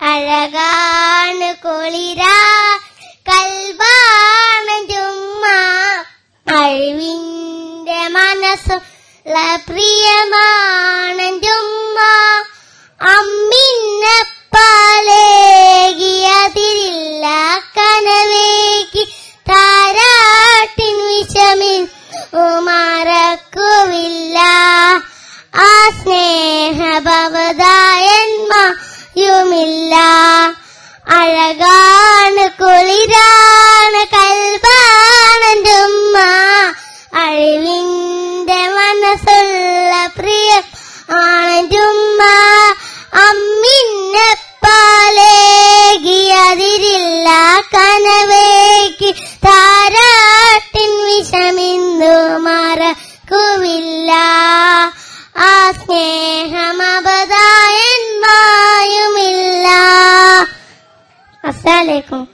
അഴകാണ് കുളിരാ കൽവാണ് ജുമ്മ അഴിവിന്റെ മനസ്സുള്ള പ്രിയമാണ് ജുമ്മ അമ്മിന്നെ പാലേകിയതില്ല കനവേക്ക് താരാട്ടിൻ വിഷമിൻ ഉമാരക്കുവില്ല ആ സ്നേഹഭവതായന്മായുമില്ല അഴകാണ് കുളിരാണ് കൽബാണ് ചുമ്മ അഴിവിന്റെ മനസ്സുള്ള പ്രിയ ആണ് ചുമ്മ അമ്മിന്നെ പാലേകിയതിരില്ല കനവേക്ക് താരാട്ടിൻ വിഷമിന്തു മറക്കുവില്ല. علیکم.